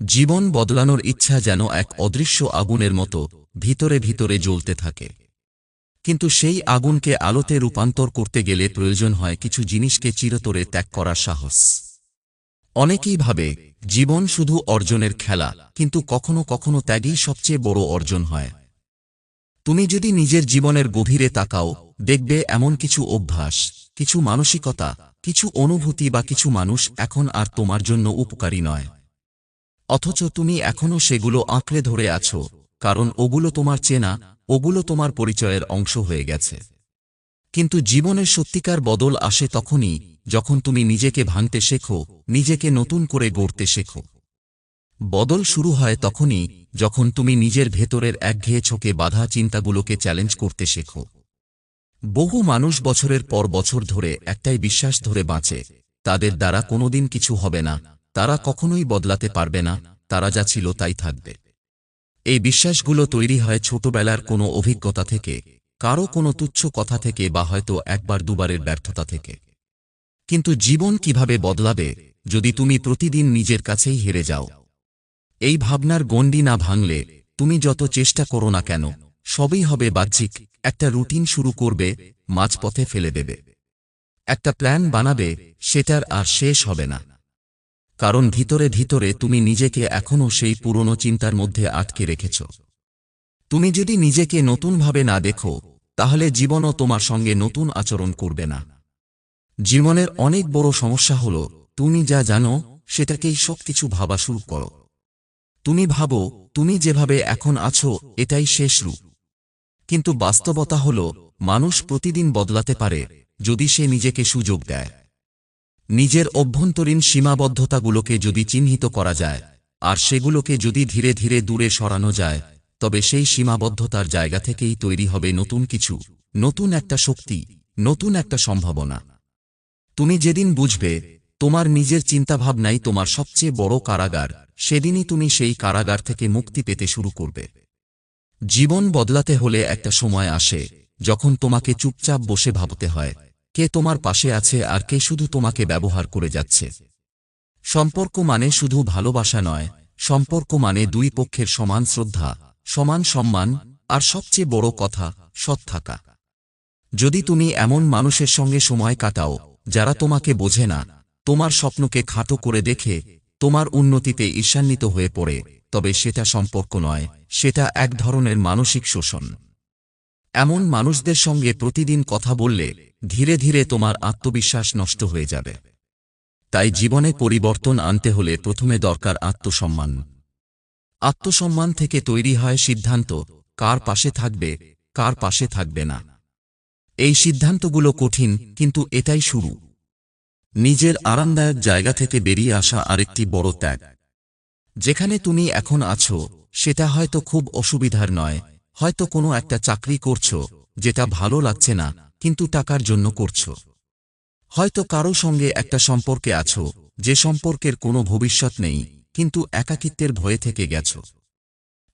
জীবন বদলানোর ইচ্ছা যেন এক অদৃশ্য আগুনের মতো ভিতরে ভিতরে জ্বলতে থাকে। কিন্তু সেই আগুনকে আলোতে রূপান্তর করতে গেলে প্রয়োজন হয় কিছু জিনিসকে চিরতরে ত্যাগ করার সাহস। অনেকেই ভাবে, জীবন শুধু অর্জনের খেলা, কিন্তু কখনো কখনো ত্যাগই সবচেয়ে বড় অর্জন হয়। তুমি যদি নিজের জীবনের গভীরে তাকাও, দেখবে এমন কিছু অভ্যাস, কিছু মানসিকতা, কিছু অনুভূতি বা কিছু মানুষ এখন আর তোমার জন্য উপকারী নয়। অথচ তুমি এখনও সেগুলো আঁকড়ে ধরে আছো, কারণ ওগুলো তোমার চেনা, ওগুলো তোমার পরিচয়ের অংশ হয়ে গেছে। কিন্তু জীবনের সত্যিকার বদল আসে তখনই যখন তুমি নিজেকে ভাঙতে শেখো, নিজেকে নতুন করে গড়তে শেখো। বদল শুরু হয় তখনই যখন তুমি নিজের ভেতরের একঘেয়ে ছোকে বাধা চিন্তাগুলোকে চ্যালেঞ্জ করতে শেখো। বহু মানুষ বছরের পর বছর ধরে একটাই বিশ্বাস ধরে বাঁচে, তাদের দ্বারা কোনোদিন কিছু হবে না। তারা কখনোই বদলাতে পারবে না, তারা যা ছিল তাই থাকবে। এই বিশ্বাসগুলো তৈরি হয় ছোটবেলার কোনো অভিজ্ঞতা থেকে, কারও কোনো তুচ্ছ কথা থেকে বা হয়তো একবার দুবারের ব্যর্থতা থেকে। কিন্তু জীবন কীভাবে বদলাবে, যদি তুমি প্রতিদিন নিজের কাছেই হেরে যাও? এই ভাবনার গণ্ডি না ভাঙলে, তুমি যত চেষ্টা করো না কেন, সবই হবে বাহ্যিক, একটা রুটিন শুরু করবে, মাঝপথে ফেলে দেবে। একটা প্ল্যান বানাবে, সেটার আর শেষ হবে না। কারণ ভিতরে ভিতরে তুমি নিজেকে এখনও সেই পুরনো চিন্তার মধ্যে আটকে রেখেছ। তুমি যদি নিজেকে নতুনভাবে না দেখো, তাহলে জীবনও তোমার সঙ্গে নতুন আচরণ করবে না। জীবনের অনেক বড় সমস্যা হল, তুমি যা জানো, সেটাকেই সবকিছু ভাবা শুরু করো। তুমি ভাবো, তুমি যেভাবে এখন আছো, এটাই শেষ রূপ। কিন্তু বাস্তবতা হল, মানুষ প্রতিদিন বদলাতে পারে, যদি সে নিজেকে সুযোগ দেয়। নিজের অভ্যন্তরীণ সীমাবদ্ধতাগুলোকে যদি চিহ্নিত করা যায়, আর সেগুলোকে যদি ধীরে ধীরে দূরে সরানো যায়, তবে সেই সীমাবদ্ধতার জায়গা থেকেই তৈরি হবে নতুন কিছু, নতুন একটা শক্তি, নতুন একটা সম্ভাবনা। তুমি যেদিন বুঝবে, তোমার নিজের চিন্তাভাবনাই তোমার সবচেয়ে বড় কারাগার, সেদিনই তুমি সেই কারাগার থেকে মুক্তি পেতে শুরু করবে। জীবন বদলাতে হলে একটা সময় আসে, যখন তোমাকে চুপচাপ বসে ভাবতে হয় কে তোমার পাশে আছে আর কে শুধু তোমাকে ব্যবহার করে যাচ্ছে। সম্পর্ক মানে শুধু ভালোবাসা নয়, সম্পর্ক মানে দুই পক্ষের সমান শ্রদ্ধা, সমান সম্মান, আর সবচেয়ে বড় কথা, সৎ থাকা। যদি তুমি এমন মানুষের সঙ্গে সময় কাটাও, যারা তোমাকে বোঝে না, তোমার স্বপ্নকে খাটো করে দেখে, তোমার উন্নতিতে ঈর্ষান্বিত হয়ে পড়ে, তবে সেটা সম্পর্ক নয়, সেটা এক ধরনের মানসিক শোষণ। এমন মানুষদের সঙ্গে প্রতিদিন কথা বললে ধীরে ধীরে তোমার আত্মবিশ্বাস নষ্ট হয়ে যাবে। তাই জীবনে পরিবর্তন আনতে হলে প্রথমে দরকার আত্মসম্মান। আত্মসম্মান থেকে তৈরি হয় সিদ্ধান্ত, কার পাশে থাকবে, কার পাশে থাকবে না। এই সিদ্ধান্তগুলো কঠিন, কিন্তু এটাই শুরু। নিজের আরামদায়ক জায়গা থেকে বেরিয়ে আসা আরেকটি বড় ত্যাগ। যেখানে তুমি এখন আছো, সেটা হয়তো খুব অসুবিধার নয় হয়তো কোনো একটা চাকরি করছ, যেটা ভালো লাগছে না, কিন্তু টাকার জন্য করছ। হয়তো কারও সঙ্গে একটা সম্পর্কে আছো, যে সম্পর্কের কোনো ভবিষ্যৎ নেই, কিন্তু একাকিত্বের ভয়ে থেকে গেছ।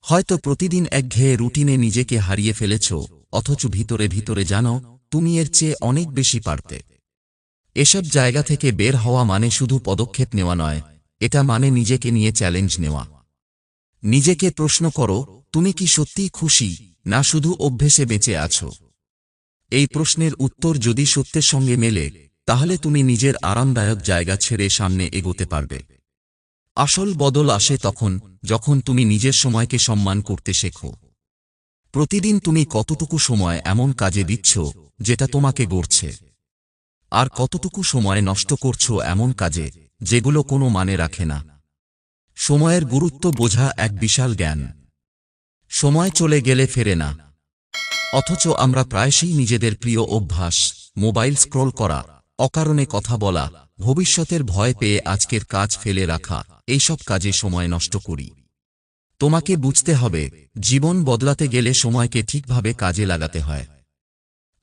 হয়তো প্রতিদিন একঘেয়ে রুটিনে নিজেকে হারিয়ে ফেলেছ, অথচ ভিতরে ভিতরে জানো, তুমি এর চেয়ে অনেক বেশি পারতে। এসব জায়গা থেকে বের হওয়া মানে শুধু পদক্ষেপ নেওয়া নয়, এটা মানে নিজেকে নিয়ে চ্যালেঞ্জ নেওয়া। নিজেকে প্রশ্ন করো, তুমি কি সত্যিই খুশি, না শুধু অভ্যেসে বেঁচে আছো? এই প্রশ্নের উত্তর যদি সত্যের সঙ্গে মেলে, তাহলে তুমি নিজের আরামদায়ক জায়গা ছেড়ে সামনে এগোতে পারবে। আসল বদল আসে তখন, যখন তুমি নিজের সময়কে সম্মান করতে শেখো। প্রতিদিন তুমি কতটুকু সময় এমন কাজে দিচ্ছ, যেটা তোমাকে গড়ছে? আর কতটুকু সময় নষ্ট করছ এমন কাজে, যেগুলো কোনো মানে রাখে না? সময়ের গুরুত্ব বোঝা এক বিশাল জ্ঞান। সময় চলে গেলে ফেরে না। অথচ আমরা প্রায়শই নিজেদের প্রিয় অভ্যাস, মোবাইল স্ক্রোল করা, অকারণে কথা বলা, ভবিষ্যতের ভয় পেয়ে আজকের কাজ ফেলে রাখা, এইসব কাজে সময় নষ্ট করি। তোমাকে বুঝতে হবে, জীবন বদলাতে গেলে সময়কে ঠিকভাবে কাজে লাগাতে হয়।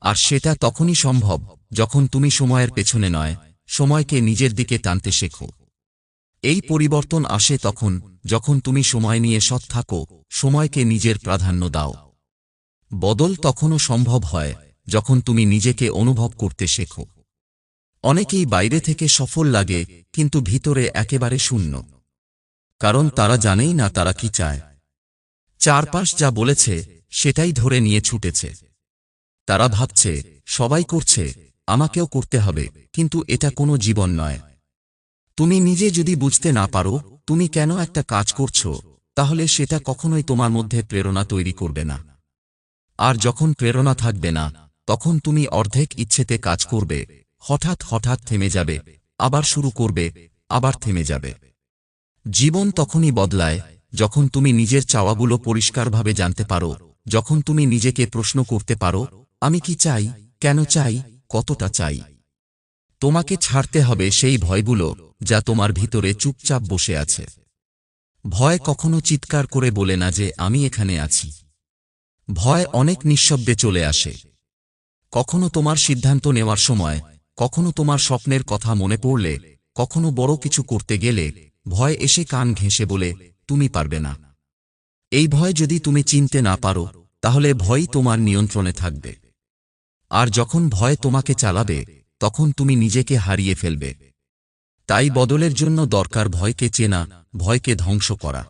আর সেটা তখনই সম্ভব, যখন তুমি সময়ের পেছনে নয়, সময়কে নিজের দিকে টানতে শেখো। এই পরিবর্তন আসে তখন, যখন তুমি সময় নিয়ে সৎ থাকো, সময়কে নিজের প্রাধান্য দাও। বদল তখনও সম্ভব হয়, যখন তুমি নিজেকে অনুভব করতে শেখো। অনেকেই বাইরে থেকে সফল লাগে, কিন্তু ভিতরে একেবারে শূন্য। কারণ তারা জানেই না তারা কি চায়। চারপাশ যা বলেছে, সেটাই ধরে নিয়ে ছুটেছে। তারা ভাবছে, সবাই করছে, আমাকেও করতে হবে, কিন্তু এটা কোনো জীবন নয়। তুমি নিজে যদি বুঝতে না পারো, তুমি কেন একটা কাজ করছ? তাহলে সেটা কখনোই তোমার মধ্যে প্রেরণা তৈরি করবে না। আর যখন প্রেরণা থাকবে না, তখন তুমি অর্ধেক ইচ্ছেতে কাজ করবে, হঠাৎ হঠাৎ থেমে যাবে, আবার শুরু করবে, আবার থেমে যাবে। জীবন তখনই বদলায়, যখন তুমি নিজের চাওয়াগুলো পরিষ্কারভাবে জানতে পারো, যখন তুমি নিজেকে প্রশ্ন করতে পারো, আমি কি চাই, কেন চাই, কতটা চাই? তোমাকে ছাড়তে হবে সেই ভয়গুলো যা তোমার ভিতরে চুপচাপ বসে আছে। ভয় কখনো চিৎকার করে বলে না যে আমি এখানে আছি। ভয় অনেক নিঃশব্দে চলে আসে। কখনো তোমার সিদ্ধান্ত নেওয়ার সময়, কখনো তোমার স্বপ্নের কথা মনে পড়লে, কখনো বড় কিছু করতে গেলে, ভয় এসে কান ঘেঁষে বলে, তুমি পারবে না। এই ভয় যদি তুমি চিনতে না পারো, তাহলে ভয়ই তোমার নিয়ন্ত্রণে থাকবে। আর যখন ভয় তোমাকে চালাবে, তখন তুমি নিজেকে হারিয়ে ফেলবে। তাই বদলের জন্য দরকার ভয়কে চেনা, ভয়কে ধ্বংস করা।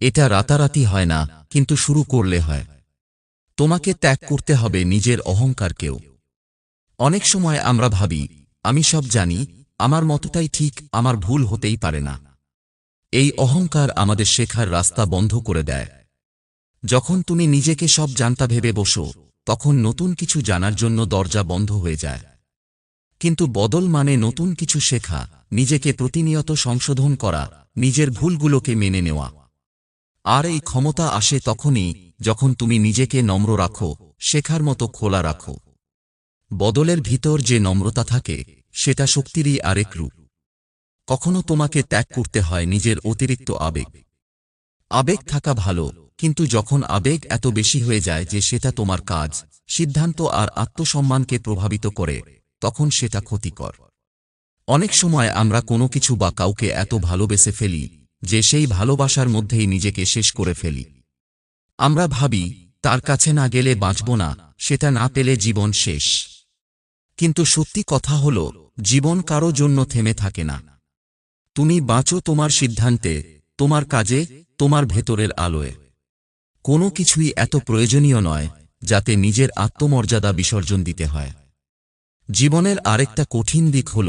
এটা রাতারাতি হয় না, কিন্তু শুরু করলে হয়। তোমাকে ত্যাগ করতে হবে নিজের অহংকারকেও। অনেক সময় আমরা ভাবি, আমি সব জানি, আমার মতটাই ঠিক, আমার ভুল হতেই পারে না। এই অহংকার আমাদের শেখার রাস্তা বন্ধ করে দেয়। যখন তুমি নিজেকে সব জানতা ভেবে বসো, তখন নতুন কিছু জানার জন্য দরজা বন্ধ হয়ে যায়। কিন্তু বদল মানে নতুন কিছু শেখা, নিজেকে প্রতিনিয়ত সংশোধন করা, নিজের ভুলগুলোকে মেনে নেওয়া। আর এই ক্ষমতা আসে তখনই যখন তুমি নিজেকে নম্র রাখো, শেখার মতো খোলা রাখো। বদলের ভিতর যে নম্রতা থাকে, সেটা শক্তিরই আরেক রূপ। কখনো তোমাকে ত্যাগ করতে হয় নিজের অতিরিক্ত আবেগ। আবেগ থাকা ভালো, কিন্তু যখন আবেগ এত বেশি হয়ে যায় যে সেটা তোমার কাজ, সিদ্ধান্ত আর আত্মসম্মানকে প্রভাবিত করে। তখন সেটা ক্ষতিকর। অনেক সময় আমরা কোনো কিছু বা কাউকে এত ভালোবেসে ফেলি, যে সেই ভালোবাসার মধ্যেই নিজেকে শেষ করে ফেলি। আমরা ভাবি, তার কাছে না গেলে বাঁচব না, সেটা না পেলে জীবন শেষ। কিন্তু সত্যি কথা হল, জীবন কারও জন্য থেমে থাকে না। তুমি বাঁচো তোমার সিদ্ধান্তে, তোমার কাজে, তোমার ভেতরের আলোয়। কোনো কিছুই এত প্রয়োজনীয় নয়, যাতে নিজের আত্মমর্যাদা বিসর্জন দিতে হয়। জীবনের আরেকটা কঠিন দিক হল,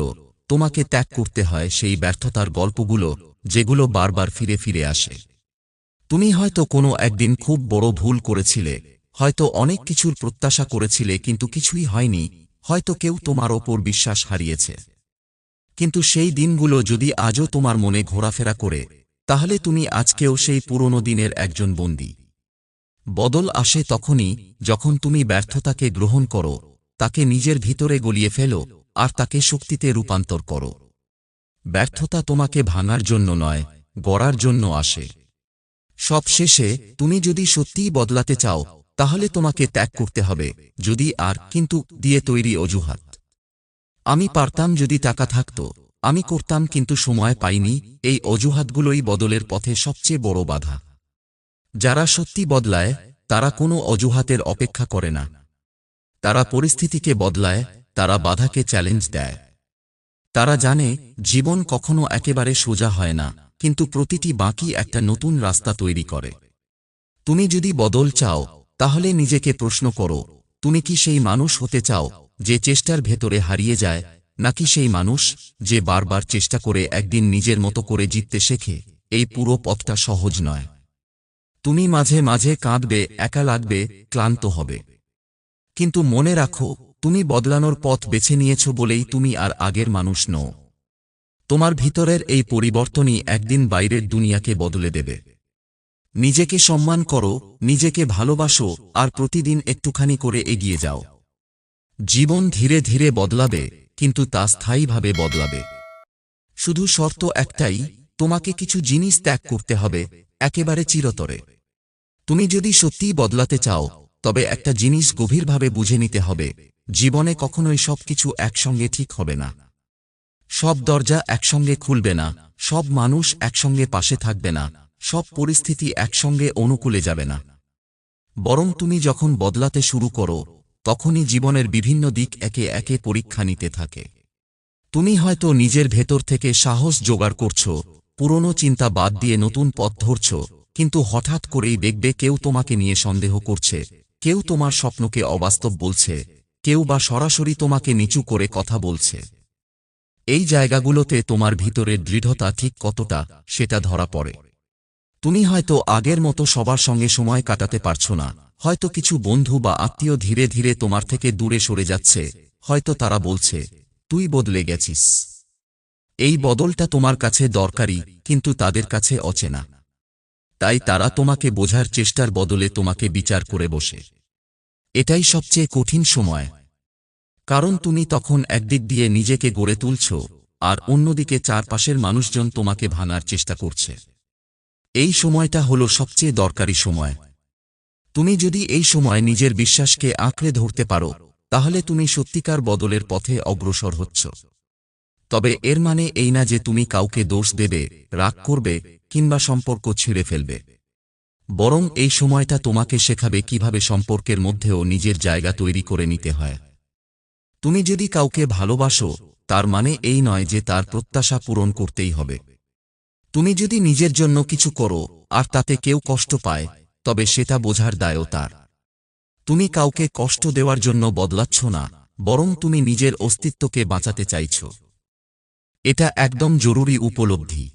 তোমাকে ত্যাগ করতে হয় সেই ব্যর্থতার গল্পগুলো, যেগুলো বারবার ফিরে ফিরে আসে। তুমি হয়তো কোনো একদিন খুব বড় ভুল করেছিলে, হয়তো অনেক কিছুর প্রত্যাশা করেছিলে কিন্তু কিছুই হয়নি, হয়তো কেউ তোমার ওপর বিশ্বাস হারিয়েছে। কিন্তু সেই দিনগুলো যদি আজও তোমার মনে ঘোরাফেরা করে, তাহলে তুমি আজকেও সেই পুরনো দিনের একজন বন্দী। বদল আসে তখনই যখন তুমি ব্যর্থতাকে গ্রহণ করো তাকে নিজের ভিতরে গলিয়ে ফেলো আর তাকে শক্তিতে রূপান্তর করো। ব্যর্থতা তোমাকে ভাঙার জন্য নয়, গড়ার জন্য আসে। সব শেষে তুমি যদি সত্যিই বদলাতে চাও, তাহলে তোমাকে ত্যাগ করতে হবে, যদি আর, কিন্তু, দিয়ে তৈরি অজুহাত। আমি পারতাম যদি টাকা থাকত, আমি করতাম কিন্তু সময় পাইনি, এই অজুহাতগুলোই বদলের পথে সবচেয়ে বড় বাধা। যারা সত্যি বদলায়, তারা কোনো অজুহাতের অপেক্ষা করে না। তারা পরিস্থিতিকে বদলায়, তারা বাধাকে চ্যালেঞ্জ দেয়। তারা জানে, জীবন কখনো একেবারে সোজা হয় না, কিন্তু প্রতিটি বাকি একটা নতুন রাস্তা তৈরি করে। তুমি যদি বদল চাও, তাহলে নিজেকে প্রশ্ন করো, তুমি কি সেই মানুষ হতে চাও, যে চেষ্টার ভেতরে হারিয়ে যায়, নাকি সেই মানুষ, যে বারবার চেষ্টা করে একদিন নিজের মতো করে জিততে শেখে, এই পুরো পথটা সহজ নয়। তুমি মাঝে মাঝে কাঁদবে, একা লাগবে, ক্লান্ত হবে। কিন্তু মনে রাখো, তুমি বদলানোর পথ বেছে নিয়েছ বলেই তুমি আর আগের মানুষ নও। তোমার ভিতরের এই পরিবর্তনই একদিন বাইরের দুনিয়াকে বদলে দেবে। নিজেকে সম্মান করো, নিজেকে ভালোবাসো আর প্রতিদিন একটুখানি করে এগিয়ে যাও। জীবন ধীরে ধীরে বদলাবে, কিন্তু তা স্থায়ীভাবে বদলাবে। শুধু শর্ত একটাই, তোমাকে কিছু জিনিস ত্যাগ করতে হবে, একেবারে চিরতরে। তুমি যদি সত্যিই বদলাতে চাও তবে একটা জিনিস গভীরভাবে বুঝে নিতে হবে, জীবনে কখনোই সবকিছু একসঙ্গে ঠিক হবে না। সব দরজা একসঙ্গে খুলবে না, সব মানুষ একসঙ্গে পাশে থাকবে না, সব পরিস্থিতি একসঙ্গে অনুকূলে যাবে না। বরং তুমি যখন বদলাতে শুরু করো, তখনই জীবনের বিভিন্ন দিক একে একে পরীক্ষা নিতে থাকে। তুমি হয়তো নিজের ভেতর থেকে সাহস জোগাড় করছ, পুরনো চিন্তা বাদ দিয়ে নতুন পথ ধরছ, কিন্তু হঠাৎ করেই দেখবে কেউ তোমাকে নিয়ে সন্দেহ করছে কেউ তোমার স্বপ্নকে অবাস্তব বলছে, কেউ বা সরাসরি তোমাকে নিচু করে কথা বলছে। এই জায়গাগুলোতে তোমার ভিতরের দৃঢ়তা ঠিক কতটা, সেটা ধরা পড়ে। তুমি হয়তো আগের মতো সবার সঙ্গে সময় কাটাতে পারছ না, হয়তো কিছু বন্ধু বা আত্মীয় ধীরে ধীরে তোমার থেকে দূরে সরে যাচ্ছে, হয়তো তারা বলছে, তুই বদলে গেছিস। এই বদলটা তোমার কাছে দরকারি, কিন্তু তাদের কাছে অচেনা। তাই তারা তোমাকে বোঝার চেষ্টার বদলে তোমাকে বিচার করে বসে। এটাই সবচেয়ে কঠিন সময়। কারণ তুমি তখন একদিক দিয়ে নিজেকে গড়ে তুলছ, আর অন্যদিকে চারপাশের মানুষজন তোমাকে ভাঙার চেষ্টা করছে। এই সময়টা হল সবচেয়ে দরকারি সময়। তুমি যদি এই সময় নিজের বিশ্বাসকে আঁকড়ে ধরতে পারো, তাহলে তুমি সত্যিকার বদলের পথে অগ্রসর হচ্ছ। তবে এর মানে এই না যে তুমি কাউকে দোষ দেবে, রাগ করবে, কিংবা সম্পর্ক ছিঁড়ে ফেলবে। বরং এই সময়টা তোমাকে শেখাবে কীভাবে সম্পর্কের মধ্যেও নিজের জায়গা তৈরি করে নিতে হয়। তুমি যদি কাউকে ভালোবাসো, তার মানে এই নয় যে তার প্রত্যাশা পূরণ করতেই হবে। তুমি যদি নিজের জন্য কিছু করো, আর তাতে কেউ কষ্ট পায়, তবে সেটা বোঝার দায়ও তার। তুমি কাউকে কষ্ট দেওয়ার জন্য বদলাচ্ছ না, বরং তুমি নিজের অস্তিত্বকে বাঁচাতে চাইছ। এটা একদম জরুরি উপলব্ধি।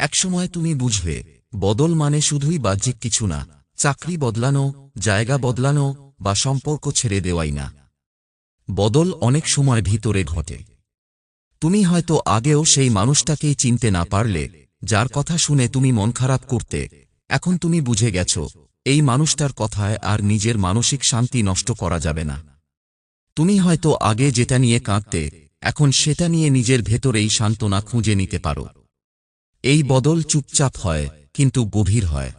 একসময় তুমি বুঝবে, বদল মানে শুধুই বাহ্যিক কিছু না, চাকরি বদলানো, জায়গা বদলানো বা সম্পর্ক ছেড়ে দেওয়াই না। বদল অনেক সময় ভিতরে ঘটে। তুমি হয়তো আগেও সেই মানুষটাকেই চিনতে না পারলে, যার কথা শুনে তুমি মন খারাপ করতে, এখন তুমি বুঝে গেছ, এই মানুষটার কথায় আর নিজের মানসিক শান্তি নষ্ট করা যাবে না। তুমি হয়তো আগে যেটা নিয়ে কাঁদতে এখন সেটা নিয়ে নিজের ভেতরেই সান্ত্বনা খুঁজে নিতে পারো। এই বদল চুপচাপ হয়, কিন্তু গভীর হয়।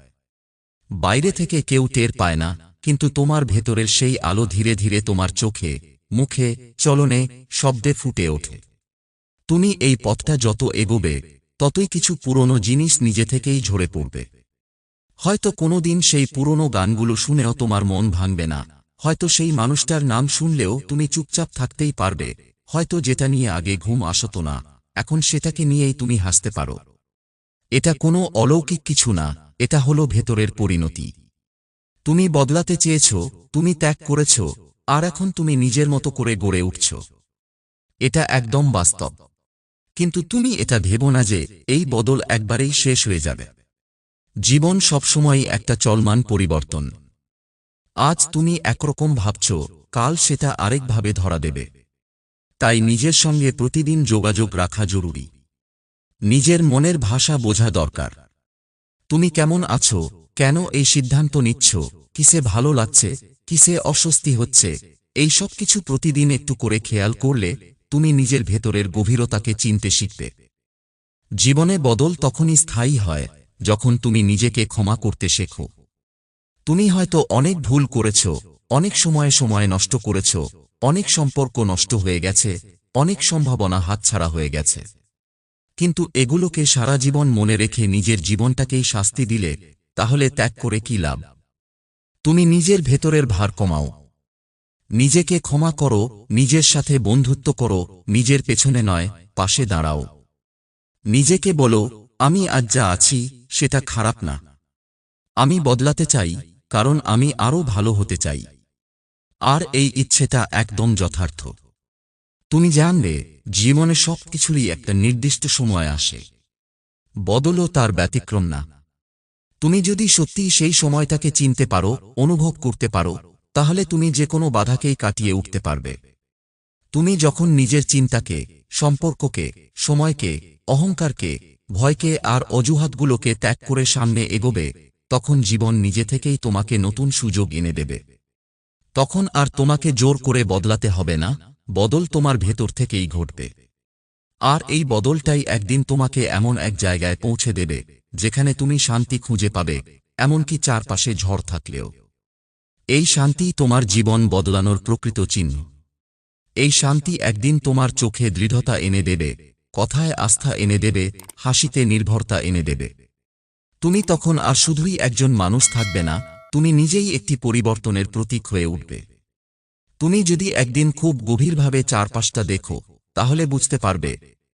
বাইরে থেকে কেউ টের পায় না, কিন্তু তোমার ভেতরের সেই আলো ধীরে ধীরে তোমার চোখে, মুখে, চলনে, শব্দে ফুটে ওঠে। তুমি এই পথটা যত এগোবে, ততই কিছু পুরনো জিনিস নিজে থেকেই ঝরে পড়বে। হয়তো কোনোদিন সেই পুরনো গানগুলো শুনেও তোমার মন ভাঙবে না, হয়তো সেই মানুষটার নাম শুনলেও তুমি চুপচাপ থাকতেই পারবে। হয়তো যেটা নিয়ে আগে ঘুম আসত না, এখন সেটাকে নিয়েই তুমি হাসতে পারো। এটা কোনো অলৌকিক কিছু না, এটা হলো ভেতরের পরিণতি। তুমি বদলাতে চেয়েছ, তুমি ত্যাগ করেছ, আর এখন তুমি নিজের মতো করে গড়ে উঠছ। এটা একদম বাস্তব। কিন্তু তুমি এটা ভেব না যে এই বদল একবারেই শেষ হয়ে যাবে। জীবন সবসময়ই একটা চলমান পরিবর্তন। আজ তুমি একরকম ভাবছ, কাল সেটা আরেকভাবে ধরা দেবে। তাই নিজের সঙ্গে প্রতিদিন যোগাযোগ রাখা জরুরি। নিজের মনের ভাষা বোঝা দরকার। তুমি কেমন আছো? কেন এই সিদ্ধান্ত নিচ্ছ? কিসে ভালো লাগছে? কিসে অস্বস্তি হচ্ছে? এই সব কিছু প্রতিদিন একটু করে খেয়াল করলে তুমি নিজের ভেতরের গভীরতাকে চিনতে শিখবে। জীবনে বদল তখনই স্থায়ী হয়, যখন তুমি নিজেকে ক্ষমা করতে শেখো। তুমি হয়তো অনেক ভুল করেছ, অনেক সময়ে সময় নষ্ট করেছ অনেক সম্পর্ক নষ্ট হয়ে গেছে, অনেক সম্ভাবনা হাতছাড়া হয়ে গেছে। কিন্তু এগুলোকে সারা জীবন মনে রেখে নিজের জীবনটাকেই শাস্তি দিলে, তাহলে ত্যাগ করে কি লাভ? তুমি নিজের ভেতরের ভার কমাও। নিজেকে ক্ষমা করো, নিজের সাথে বন্ধুত্ব করো, নিজের পেছনে নয়, পাশে দাঁড়াও। নিজেকে বলো, আমি আজ যা আছি, সেটা খারাপ না। আমি বদলাতে চাই, কারণ আমি আরও ভালো হতে চাই। আর এই ইচ্ছেটা একদম যথার্থ। তুমি জানবে জীবনে সব কিছুরই একটা নির্দিষ্ট সময় আসে। বদলও তার ব্যতিক্রম না। তুমি যদি সত্যিই সেই সময়টাকে চিনতে পারো, অনুভব করতে পারো, তাহলে তুমি যে কোনো বাধাকেই কাটিয়ে উঠতে পারবে। তুমি যখন নিজের চিন্তাকে, সম্পর্ককে, সময়কে, অহংকারকে, ভয়কে আর অজুহাতগুলোকে ত্যাগ করে সামনে এগোবে, তখন জীবন নিজে থেকেই তোমাকে নতুন সুযোগ এনে দেবে। তখন আর তোমাকে জোর করে বদলাতে হবে না, বদল তোমার ভেতর থেকেই ঘটবে। আর এই বদলটাই একদিন তোমাকে এমন এক জায়গায় পৌঁছে দেবে, যেখানে তুমি শান্তি খুঁজে পাবে, এমনকি চারপাশে ঝড় থাকলেও। এই শান্তি তোমার জীবন বদলানোর প্রকৃত চিহ্ন। এই শান্তি একদিন তোমার চোখে দৃঢ়তা এনে দেবে, কথায় আস্থা এনে দেবে, হাসিতে নির্ভরতা এনে দেবে। তুমি তখন আর শুধুই একজন মানুষ থাকবে না তুমি নিজেই একটি পরিবর্তনের প্রতীক হয়ে উঠবে। তুমি যদি একদিন খুব গভীরভাবে চারপাশটা দেখো, তাহলে বুঝতে পারবে,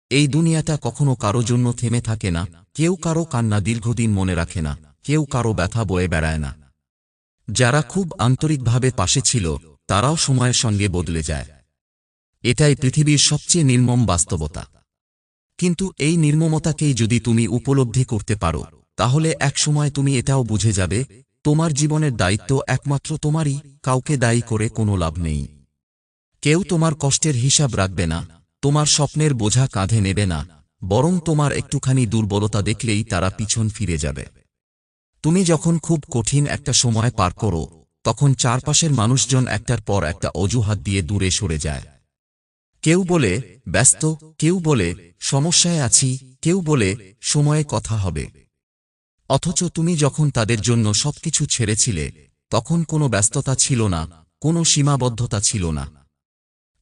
এই দুনিয়াটা কখনো কারও জন্য থেমে থাকে না, কেউ কারও কান্না দীর্ঘদিন মনে রাখে না, কেউ কারও ব্যথা বয়ে বেড়ায় না। যারা খুব আন্তরিকভাবে পাশে ছিল, তারাও সময়ের সঙ্গে বদলে যায়। এটাই পৃথিবীর সবচেয়ে নির্মম বাস্তবতা। কিন্তু এই নির্মমতাকেই যদি তুমি উপলব্ধি করতে পারো, তাহলে একসময় তুমি এটাও বুঝে যাবে তোমার জীবনের দায়িত্ব একমাত্র তোমারই, কাউকে দায়ী করে কোনো লাভ নেই। কেউ তোমার কষ্টের হিসাব রাখবে না, তোমার স্বপ্নের বোঝা কাঁধে নেবে না, বরং তোমার একটুখানি দুর্বলতা দেখলেই তারা পিছন ফিরে যাবে। তুমি যখন খুব কঠিন একটা সময় পার করো, তখন চারপাশের মানুষজন একটার পর একটা অজুহাত দিয়ে দূরে সরে যায়। কেউ বলে, ব্যস্ত কেউ বলে, সমস্যায় আছি কেউ বলে, সময়ে কথা হবে অথচ তুমি যখন তাদের জন্য সবকিছু ছেড়েছিলে, তখন কোনো ব্যস্ততা ছিল না, কোনো সীমাবদ্ধতা ছিল না।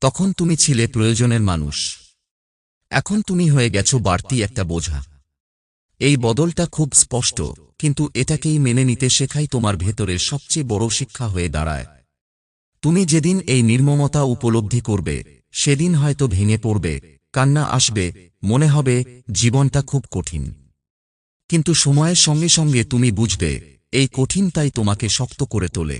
তখন তুমি ছিলে প্রয়োজনের মানুষ। এখন তুমি হয়ে গেছো বাড়তি একটা বোঝা। এই বদলটা খুব স্পষ্ট, কিন্তু এটাকেই মেনে নিতে শেখাই তোমার ভেতরের সবচেয়ে বড় শিক্ষা হয়ে দাঁড়ায়। তুমি যেদিন এই নির্মমতা উপলব্ধি করবে, সেদিন হয়তো ভেঙে পড়বে, কান্না আসবে, মনে হবে জীবনটা খুব কঠিন। কিন্তু সময়ের সঙ্গে সঙ্গে তুমি বুঝবে, এই কঠিনতাই তোমাকে শক্ত করে তোলে।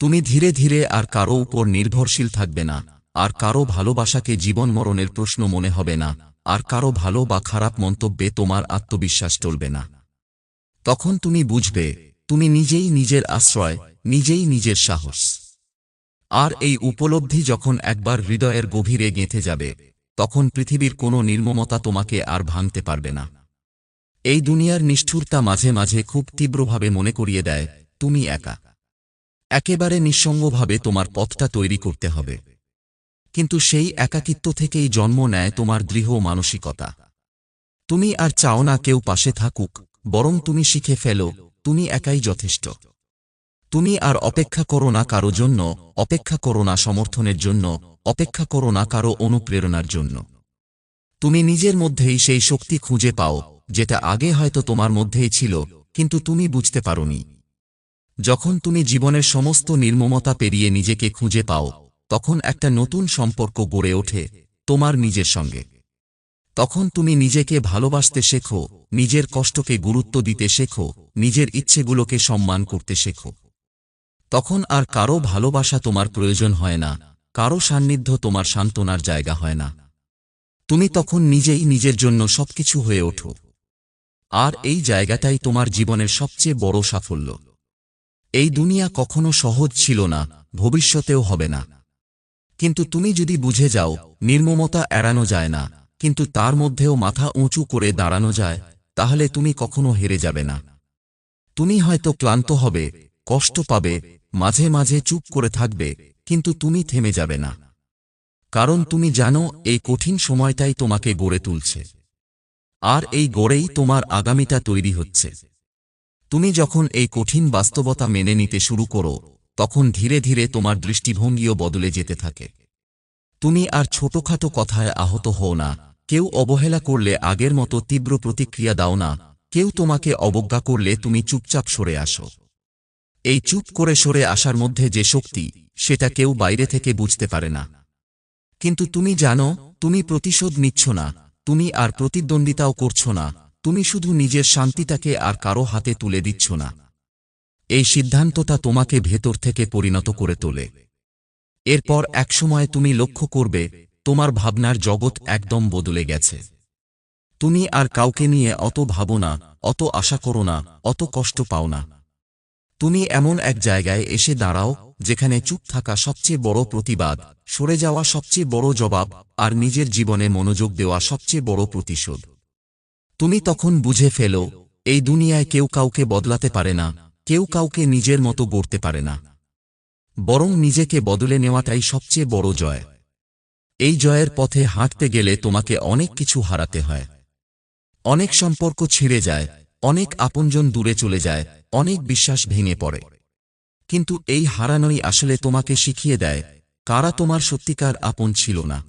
তুমি ধীরে ধীরে আর কারও উপর নির্ভরশীল থাকবে না, আর কারও ভালোবাসাকে জীবন মরণের প্রশ্ন মনে হবে না, আর কারও ভালো বা খারাপ মন্তব্যে তোমার আত্মবিশ্বাস চলবে না। তখন তুমি বুঝবে, তুমি নিজেই নিজের আশ্রয়, নিজেই নিজের সাহস। আর এই উপলব্ধি যখন একবার হৃদয়ের গভীরে গেঁথে যাবে, তখন পৃথিবীর কোনো নির্মমতা তোমাকে আর ভাঙতে পারবে না। এই দুনিয়ার নিষ্ঠুরতা মাঝে মাঝে খুব তীব্রভাবে মনে করিয়ে দেয়, তুমি একা। একেবারে নিঃসঙ্গভাবে তোমার পথটা তৈরি করতে হবে। কিন্তু সেই একাকিত্ব থেকেই জন্ম নেয় তোমার দৃঢ় মানসিকতা। তুমি আর চাও না কেউ পাশে থাকুক, বরং তুমি শিখে ফেলো, তুমি একাই যথেষ্ট। তুমি আর অপেক্ষা করো না কারও জন্য, অপেক্ষা করো না সমর্থনের জন্য, অপেক্ষা করো না কারও অনুপ্রেরণার জন্য। তুমি নিজের মধ্যেই সেই শক্তি খুঁজে পাও যেটা আগে হয়তো তোমার মধ্যেই ছিল, কিন্তু তুমি বুঝতে পারোনি। যখন তুমি জীবনের সমস্ত নির্মমতা পেরিয়ে নিজেকে খুঁজে পাও, তখন একটা নতুন সম্পর্ক গড়ে ওঠে তোমার নিজের সঙ্গে। তখন তুমি নিজেকে ভালোবাসতে শেখো, নিজের কষ্টকে গুরুত্ব দিতে শেখো, নিজের ইচ্ছেগুলোকে সম্মান করতে শেখো। তখন আর কারও ভালোবাসা তোমার প্রয়োজন হয় না, কারও সান্নিধ্য তোমার সান্ত্বনার জায়গা হয় না। তুমি তখন নিজেই নিজের জন্য সবকিছু হয়ে ওঠো। আর এই জায়গাটাই তোমার জীবনের সবচেয়ে বড় সাফল্য। এই দুনিয়া কখনো সহজ ছিল না, ভবিষ্যতেও হবে না। কিন্তু তুমি যদি বুঝে যাও, নির্মমতা এড়ানো যায় না, কিন্তু তার মধ্যেও মাথা উঁচু করে দাঁড়ানো যায়, তাহলে তুমি কখনো হেরে যাবে না। তুমি হয়তো ক্লান্ত হবে, কষ্ট পাবে, মাঝে মাঝে চুপ করে থাকবে, কিন্তু তুমি থেমে যাবে না। কারণ তুমি জানো, এই কঠিন সময়টাই তোমাকে গড়ে তুলছে। আর এই গড়েই তোমার আগামীটা তৈরি হচ্ছে। তুমি যখন এই কঠিন বাস্তবতা মেনে নিতে শুরু করো, তখন ধীরে ধীরে তোমার দৃষ্টিভঙ্গিও বদলে যেতে থাকে। তুমি আর ছোটখাটো কথায় আহত হও না, কেউ অবহেলা করলে আগের মতো তীব্র প্রতিক্রিয়া দাও না, কেউ তোমাকে অবজ্ঞা করলে তুমি চুপচাপ সরে আসো। এই চুপ করে সরে আসার মধ্যে যে শক্তি, সেটা কেউ বাইরে থেকে বুঝতে পারে না। কিন্তু তুমি জানো, তুমি প্রতিশোধ নিচ্ছ না তুমি আর প্রতিদ্বন্দ্বিতাও করছ না, তুমি শুধু নিজের শান্তিটাকে আর কারও হাতে তুলে দিচ্ছ না। এই সিদ্ধান্তটা তোমাকে ভেতর থেকে পরিণত করে তোলে। এরপর একসময় তুমি লক্ষ্য করবে, তোমার ভাবনার জগৎ একদম বদলে গেছে। তুমি আর কাউকে নিয়ে অত ভাবো না, অত আশা করো না, অত কষ্ট পাও না। তুমি এমন এক জায়গায় এসে দাঁড়াও যেখানে চুপ থাকা সবচেয়ে বড় প্রতিবাদ, সরে যাওয়া সবচেয়ে বড় জবাব, আর নিজের জীবনে মনোযোগ দেওয়া সবচেয়ে বড় প্রতিশোধ। তুমি তখন বুঝে ফেলো, এই দুনিয়ায় কেউ কাউকে বদলাতে পারে না, কেউ কাউকে নিজের মতো গড়তে পারে না। বরং নিজেকে বদলে নেওয়াটাই সবচেয়ে বড় জয়। এই জয়ের পথে হাঁটতে গেলে তোমাকে অনেক কিছু হারাতে হয়। অনেক সম্পর্ক ছিঁড়ে যায়, অনেক আপনজন দূরে চলে যায়, অনেক বিশ্বাস ভেঙে পড়ে। কিন্তু এই হারানোই আসলে তোমাকে শিখিয়ে দেয়, কারা তোমার সত্যিকার আপন ছিল না।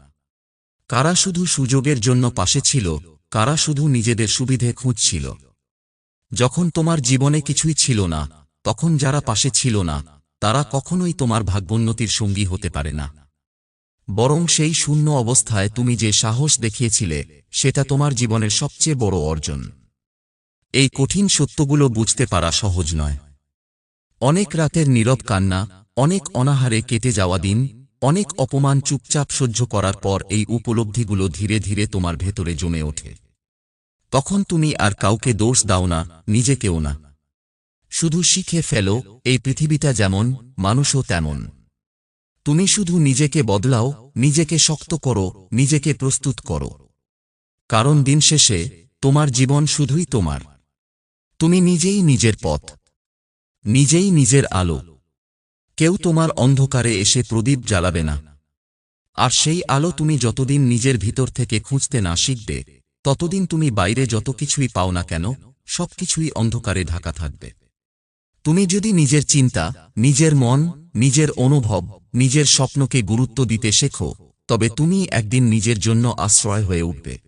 কারা শুধু সুযোগের জন্য পাশে ছিল, কারা শুধু নিজেদের সুবিধে খুঁজছিল। যখন তোমার জীবনে কিছুই ছিল না, তখন যারা পাশে ছিল না, তারা কখনোই তোমার ভাগ্যোন্নতির সঙ্গী হতে পারে না। বরং সেই শূন্য অবস্থায় তুমি যে সাহস দেখিয়েছিলে, সেটা তোমার জীবনের সবচেয়ে বড় অর্জন। এই কঠিন সত্যগুলো বুঝতে পারা সহজ নয়। অনেক রাতের নীরব কান্না, অনেক অনাহারে কেটে যাওয়া দিন, অনেক অপমান চুপচাপ সহ্য করার পর এই উপলব্ধিগুলো ধীরে ধীরে তোমার ভেতরে জমে ওঠে। তখন তুমি আর কাউকে দোষ দাও না, নিজেকেও না। শুধু শিখে ফেলো, এই পৃথিবীটা যেমন, মানুষও তেমন। তুমি শুধু নিজেকে বদলাও, নিজেকে শক্ত করো, নিজেকে প্রস্তুত করো। কারণ দিন শেষে তোমার জীবন শুধুই তোমার। তুমি নিজেই নিজের পথ। নিজেই নিজের আলো। কেউ তোমার অন্ধকারে এসে প্রদীপ জ্বালাবে না। আর সেই আলো তুমি যতদিন নিজের ভিতর থেকে খুঁজতে না শিখবে, ততদিন তুমি বাইরে যত কিছুই পাও না কেন সবকিছুই অন্ধকারে ঢাকা থাকবে। তুমি যদি নিজের চিন্তা, নিজের মন, নিজের অনুভব, নিজের স্বপ্নকে গুরুত্ব দিতে শেখো, তবে তুমি একদিন নিজের জন্য আশ্রয় হয়ে উঠবে।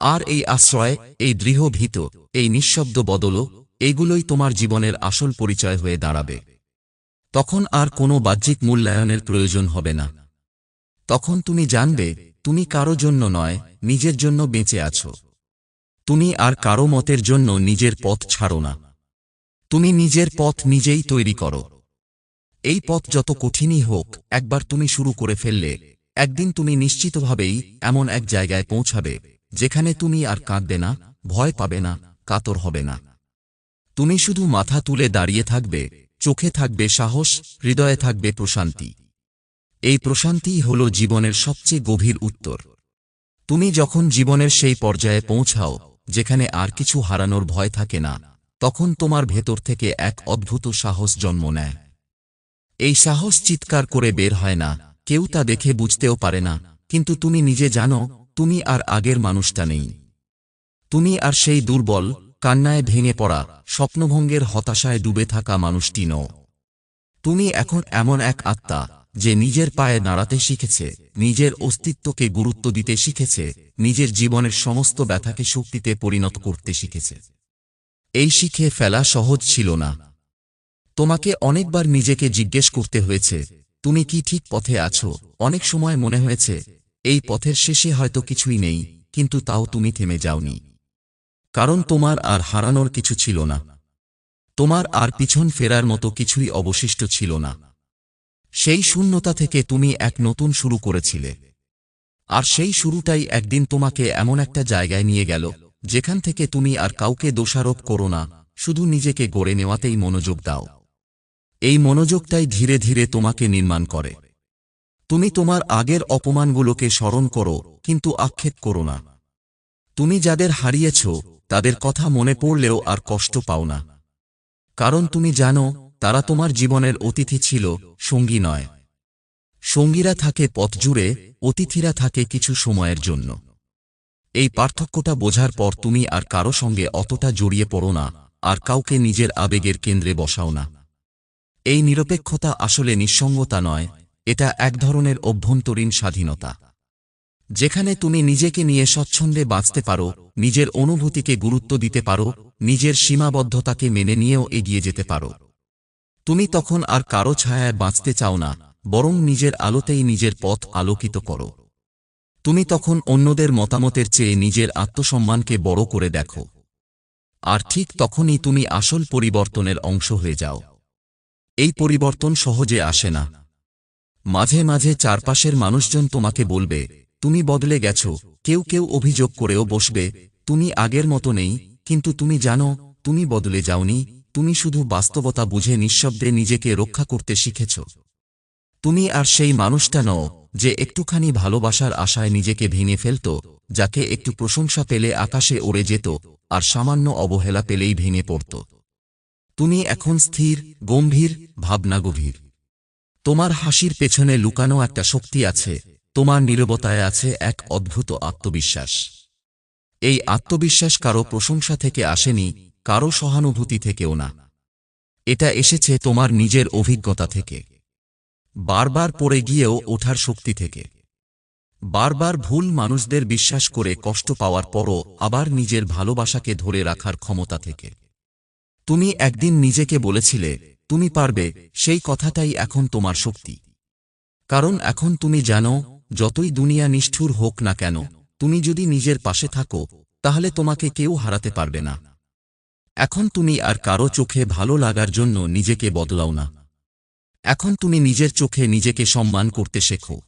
আর এই আশ্রয়, এই দৃঢ় ভীত এই নিঃশব্দ বদল এইগুলোই তোমার জীবনের আসল পরিচয় হয়ে দাঁড়াবে। তখন আর কোনো বাহ্যিক মূল্যায়নের প্রয়োজন হবে না। তখন তুমি জানবে, তুমি কারও জন্য নয়, নিজের জন্য বেঁচে আছো। তুমি আর কারও মতের জন্য নিজের পথ ছাড়ো না। তুমি নিজের পথ নিজেই তৈরি করো। এই পথ যত কঠিনই হোক, একবার তুমি শুরু করে ফেললে, একদিন তুমি নিশ্চিতভাবেই এমন এক জায়গায় পৌঁছাবে, যেখানে তুমি আর কাঁদবে না, ভয় পাবে না, কাতর হবে না। তুমি শুধু মাথা তুলে দাঁড়িয়ে থাকবে, চোখে থাকবে সাহস, হৃদয়ে থাকবে প্রশান্তি। এই প্রশান্তিই হল জীবনের সবচেয়ে গভীর উত্তর। তুমি যখন জীবনের সেই পর্যায়ে পৌঁছাও, যেখানে আর কিছু হারানোর ভয় থাকে না, তখন তোমার ভেতর থেকে এক অদ্ভুত সাহস জন্ম নেয়। এই সাহস চিৎকার করে বের হয় না, কেউ তা দেখে বুঝতেও পারে না, কিন্তু তুমি নিজে জানো, তুমি আর আগের মানুষটা নেই। তুমি আর সেই দুর্বল কান্নায় ভেঙে পড়া, স্বপ্নভঙ্গের হতাশায় ডুবে থাকা মানুষটি নও। তুমি এখন এমন এক আত্মা, যে নিজের পায়ে দাঁড়াতে শিখেছে, নিজের অস্তিত্বকে গুরুত্ব দিতে শিখেছে, নিজের জীবনের সমস্ত ব্যথাকে শক্তিতে পরিণত করতে শিখেছে। এই শিখে ফেলা সহজ ছিল না। তোমাকে অনেকবার নিজেকে জিজ্ঞেস করতে হয়েছে, তুমি কি ঠিক পথে আছো? অনেক সময় মনে হয়েছে, এই পথের শেষে হয়তো কিছুই নেই, কিন্তু তাও তুমি থেমে যাওনি। কারণ তোমার আর হারানোর কিছু ছিল না। তোমার আর পিছন ফেরার মতো কিছুই অবশিষ্ট ছিল না। সেই শূন্যতা থেকে তুমি এক নতুন শুরু করেছিলে। আর সেই শুরুটাই একদিন তোমাকে এমন একটা জায়গায় নিয়ে গেল, যেখান থেকে তুমি আর কাউকে দোষারোপ করো না, শুধু নিজেকে গড়ে নেওয়াতেই মনোযোগ দাও। এই মনোযোগটাই ধীরে ধীরে তোমাকে নির্মাণ করে। তুমি তোমার আগের অপমানগুলোকে স্মরণ করো, কিন্তু আক্ষেপ করো না। তুমি যাদের হারিয়েছ তাদের কথা মনে পড়লেও আর কষ্ট পাও না। কারণ তুমি জানো, তারা তোমার জীবনের অতিথি ছিল, সঙ্গী নয়। সঙ্গীরা থাকে পথ জুড়ে, অতিথিরা থাকে কিছু সময়ের জন্য। এই পার্থক্যটা বোঝার পর তুমি আর কারও সঙ্গে অতটা জড়িয়ে পড়ো না, আর কাউকে নিজের আবেগের কেন্দ্রে বসাও না। এই নিরপেক্ষতা আসলে নিঃসঙ্গতা নয়, এটা এক ধরনের অভ্যন্তরীণ স্বাধীনতা। যেখানে তুমি নিজেকে নিয়ে স্বচ্ছন্দে বাঁচতে পারো, নিজের অনুভূতিকে গুরুত্ব দিতে পারো, নিজের সীমাবদ্ধতাকে মেনে নিয়েও এগিয়ে যেতে পারো। তুমি তখন আর কারও ছায়ায় বাঁচতে চাও না, বরং নিজের আলোতেই নিজের পথ আলোকিত করো। তুমি তখন অন্যদের মতামতের চেয়ে নিজের আত্মসম্মানকে বড় করে দেখো। আর ঠিক তখনই তুমি আসল পরিবর্তনের অংশ হয়ে যাও। এই পরিবর্তন সহজে আসে না। মাঝে মাঝে চারপাশের মানুষজন তোমাকে বলবে তুমি বদলে গেছ, কেউ কেউ অভিযোগ করেও বসবে, তুমি আগের মতো নেই, কিন্তু তুমি জানো, তুমি বদলে যাওনি, তুমি শুধু বাস্তবতা বুঝে নিঃশব্দে নিজেকে রক্ষা করতে শিখেছ। তুমি আর সেই মানুষটা নও, যে একটুখানি ভালোবাসার আশায় নিজেকে ভেঙে ফেলত, যাকে একটু প্রশংসা পেলে আকাশে ওড়ে যেত, আর সামান্য অবহেলা পেলেই ভেঙে পড়ত। তুমি এখন স্থির, গম্ভীর, ভাবনা গভীর। তোমার হাসির পেছনে লুকানো একটা শক্তি আছে তোমার নীরবতায় আছে এক অদ্ভুত আত্মবিশ্বাস। এই আত্মবিশ্বাস কারও প্রশংসা থেকে আসেনি, কারও সহানুভূতি থেকেও না। এটা এসেছে তোমার নিজের অভিজ্ঞতা থেকে। বারবার পড়ে গিয়েও ওঠার শক্তি থেকে। বারবার ভুল মানুষদের বিশ্বাস করে কষ্ট পাওয়ার পরও আবার নিজের ভালোবাসাকে ধরে রাখার ক্ষমতা থেকে। তুমি একদিন নিজেকে বলেছিলে, তুমি পারবে সেই কথাটাই এখন তোমার শক্তি। কারণ এখন তুমি জানো যতই দুনিয়া নিষ্ঠুর হোক না কেন, তুমি যদি নিজের পাশে থাকো, তাহলে তোমাকে কেউ হারাতে পারবে না। এখন তুমি আর কারও চোখে ভালো লাগার জন্য নিজেকে বদলাও না। এখন তুমি নিজের চোখে নিজেকে সম্মান করতে শেখো।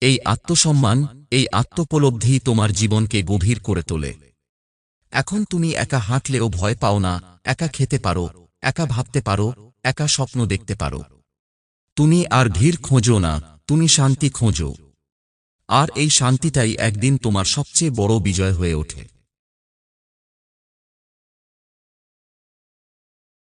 এই আত্মসম্মান, এই আত্মোপলব্ধি তোমার জীবনকে গভীর করে তোলে। এখন তুমি একা হাঁটলেও ভয় পাও না, একা খেতে পারো, একা ভাবতে পারো, একা স্বপ্ন দেখতে পারো। তুমি আর ভিড় খোঁজো না, তুমি শান্তি খোঁজো। আর এই শান্তিটাই একদিন তোমার সবচেয়ে বড় বিজয় হয়ে ওঠে।